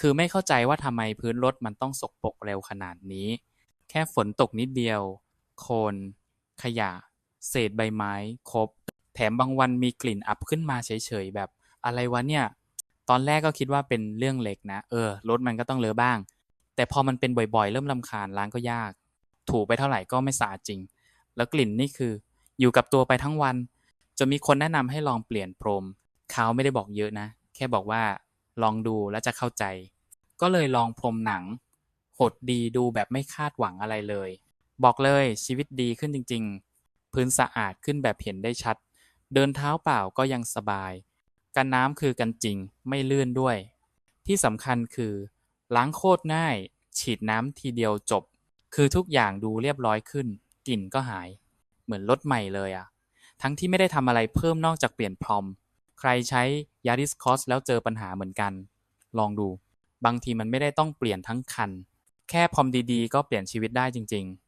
คือไม่เข้าใจว่าทำไมพื้นรถมันต้องสกปรกเร็วขนาดนี้ แค่ฝนตกนิดเดียว โคลนขยะ เศษใบไม้ครบ แถมบางวันมีกลิ่นอับขึ้นมาเฉยๆ แบบ อะไรวะเนี่ย ตอนแรกก็คิดว่าเป็นเรื่องเล็กนะ เออ รถมันก็ต้องเลอะบ้าง แต่พอมันเป็นบ่อยๆ เริ่มลำคาญล้างก็ยาก ถูไปเท่าไหร่ก็ไม่สะอาดจริง แล้วกลิ่นนี่คือ อยู่กับตัวไปทั้งวันจะมีคนแนะนำให้ลองเปลี่ยนพรม เขาไม่ได้บอกเยอะนะ แค่บอกว่า ลองดูแล้วจะเข้าใจ ก็เลยลองพรมหนังหดดีดูแบบไม่คาดหวังอะไรเลย บอกเลยชีวิตดีขึ้นจริง ๆ พื้นสะอาดขึ้นแบบเห็นได้ชัด เดินเท้าเปล่าก็ยังสบาย กันน้ำคือกันจริงไม่ลื่นด้วย ที่สำคัญคือ ล้างโคตรง่าย ฉีดน้ำทีเดียวจบ คือทุกอย่างดูเรียบร้อยขึ้น กลิ่นก็หาย เหมือนรถใหม่เลยอะทั้งที่ไม่ได้ทำอะไรเพิ่มนอกจากเปลี่ยนพรอม ใครใช้ Yaris Cross แล้วเจอปัญหาเหมือนกัน ลองดู บางทีมันไม่ได้ต้องเปลี่ยนทั้งคัน แค่พรอมดีๆ ก็เปลี่ยนชีวิตได้จริง ๆ